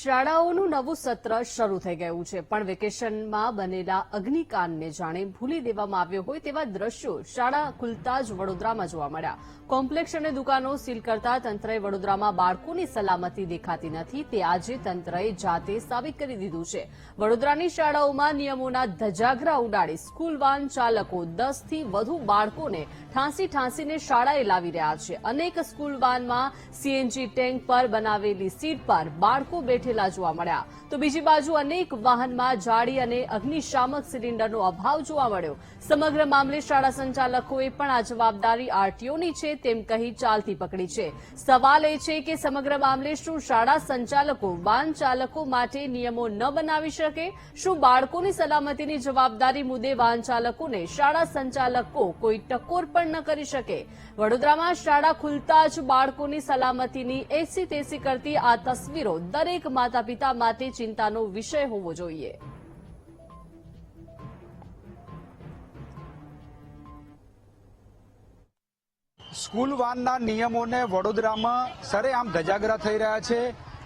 શાળાઓનું નવું સત્ર શરૂ થઈ ગયું છે. પણ વેકેશનમાં બનેલા અગ્નિકાંડને જાણે ભૂલી દેવામાં આવ્યો હોય તેવા દ્રશ્યો શાળા ખુલતા જ વડોદરામાં જોવા મળ્યા. કોમ્પ્લેક્ષ અને દુકાનો સીલ કરતા તંત્રએ વડોદરામાં બાળકોની સલામતી દેખાતી નથી. તે આજે તંત્રએ જાતે સાબિત કરી દીધું છે. વડોદરાની શાળાઓમાં નિયમોના ધજાગરા ઉડાડી સ્કૂલ વાન ચાલકો દસથી વધુ બાળકોને ઠાંસી ઠાંસીને શાળાએ લાવી રહ્યા છે. અનેક સ્કૂલ વાનમાં સીએનજી ટેન્ક પર બનાવેલી સીટ પર બાળકો બેઠેલા જોવા મળ્યા. તો બીજી બાજુ અનેક વાહનમાં જાળી અને અગ્નિશામક સિલિન્ડરનો અભાવ જોવા મળ્યો. સમગ્ર મામલે શાળા સંચાલકોએ પણ આ જવાબદારી આરટીઓની છે તેમ કહી ચાલતી પકડી છે. સવાલ એ છે કે સમગ્ર મામલે શું શાળા સંચાલકો, વાહન ચાલકો માટે નિયમો ન બનાવી શકે? શું બાળકોની સલામતીની જવાબદારી મુદ્દે વાહન ચાલકોને શાળા સંચાલકો કોઈ ટકોર પણ ન કરી શકે? વડોદરામાં શાળા ખુલતા જ બાળકોની સલામતીની એસી તેસી કરતી આ તસવીરો દરેક માતા પિતા માટે ચિંતાનો વિષય હોવો જોઈએ. સ્કૂલ વાનના નિયમોને વડોદરામાં સરેઆમ ધજાગરા થઈ રહ્યા છે.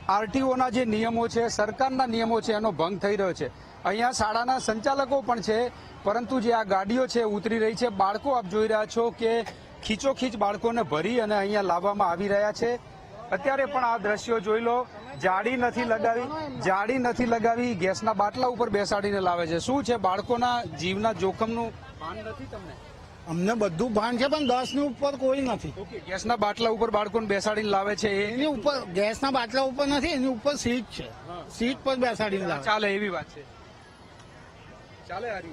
આરટીઓના જે નિયમો છે, સરકારના નિયમો છે, એનો ભંગ થઈ રહ્યો છે. અહીંયા શાળાના સંચાલકો પણ છે, પરંતુ જે આ ગાડીઓ છે, ઉતરી રહી છે. બાળકો આપ જોઈ રહ્યા છો કે ખીચોખીચ બાળકોને ભરી અને અહીંયા લાવવામાં આવી રહ્યા છે. અત્યારે પણ આ દ્રશ્યો જોઈ લો. જાડી નથી લગાવી જાડી નથી લગાવી ગેસના બાટલા ઉપર બેસાડીને લાવે છે. શું છે બાળકોના જીવના જોખમનું? ભાન નથી તમને? અમને બધું ભાન છે પણ દસની ઉપર કોઈ નથી. ગેસના બાટલા ઉપર બાળકોને બેસાડીને લાવે છે એની ઉપર ગેસના બાટલા ઉપર નથી એની ઉપર સીટ છે. સીટ પર બેસાડીને લાવે. ચાલે એવી વાત છે. ચાલે હારી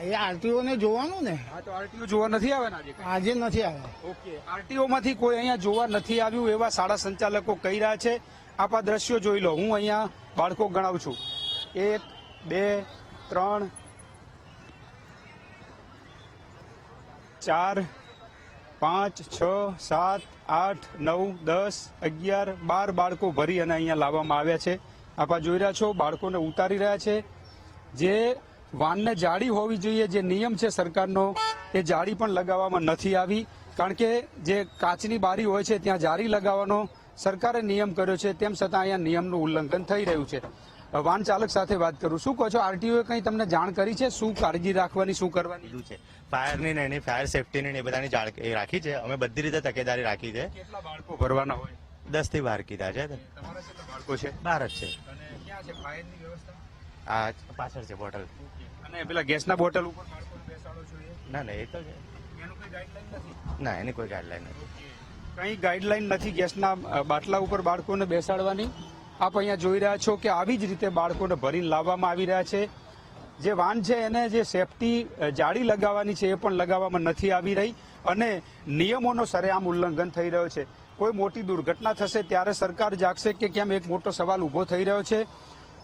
એ આરટીઓ ને જોવાનું ને. હા તો આરટીઓ જોવા નથી આવે આજે આજે નથી આવ્યા. ઓકે આરટીઓ માંથી કોઈ અહીંયા જોવા નથી આવ્યું એવા શાળા સંચાલકો કહી રહ્યા છે. આપ આ દ્રશ્યો જોઈ લો. હું અહીંયા બાળકો ગણાવું છું. એક બે ત્રણ ચાર પાંચ છ સાત આઠ નવ દસ અગિયાર બાર બાળકો ભરી અને અહીંયા લાવવામાં આવ્યા છે. આપ જોઈ રહ્યા છો બાળકોને ઉતારી રહ્યા છે. જે વાનને જાળી હોવી જોઈએ જે નિયમ છે સરકારનો એ જાળી પણ લગાવવામાં નથી આવી. કારણ કે જે કાચની બારી હોય છે ત્યાં જાળી લગાવવાનો સરકારે નિયમ કર્યો છે તેમ છતાં અહીંયા નિયમનું ઉલ્લંઘન થઈ રહ્યું છે. વાહન ચાલક સાથે વાત કરું. શું કહો છો? આરટીઓએ કંઈ તમને જાણ કરી છે? શું કાળજી રાખવાની શું કરવાની? છે. ફાયરની ને એની ફાયર સેફટીની ને એ બધાની જાણ રાખી છે. અમે બધી રીતે તકેદારી રાખી છે. કેટલા બાળકો ભરવાના હોય? દસથી બાર કીધા છે. બાળકો છે? બાર જ છે. આ પાછળ છે બોટલ. અને પેલા ગેસના બોટલ ઉપર? ના ના એ તો છે. ના એની કોઈ ગાઈડલાઈન નથી. કઈ ગાઈડલાઈન નથી ગેસના બાટલા ઉપર બાળકોને બેસાડવાની? આપ અહીંયા જોઈ રહ્યા છો કે આવી જ રીતે બાળકોને ભરીને લાવવામાં આવી રહ્યા છે. જે વાન છે એને જે સેફટી જાળી લગાવવાની છે એ પણ લગાવવામાં નથી આવી રહી અને નિયમોનો સરેઆમ ઉલ્લંઘન થઈ રહ્યો છે. કોઈ મોટી દુર્ઘટના થશે ત્યારે સરકાર જાગશે કે કેમ? એક મોટો સવાલ ઊભો થઈ રહ્યો છે.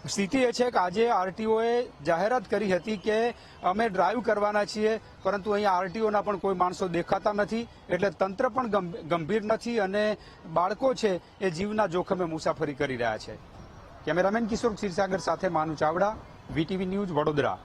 સ્થિતિ એ છે કે આજે આરટીઓએ જાહેરાત કરી હતી કે અમે ડ્રાઈવ કરવાના છીએ, પરંતુ અહીં આરટીઓના પણ કોઈ માણસો દેખાતા નથી, એટલે તંત્ર પણ ગંભીર નથી અને બાળકો છે એ જીવના જોખમે મુસાફરી કરી રહ્યા છે. કેમેરામેન કિશોર ક્ષીરસાગર સાથે માનુ ચાવડા, વીટીવી ન્યૂઝ વડોદરા.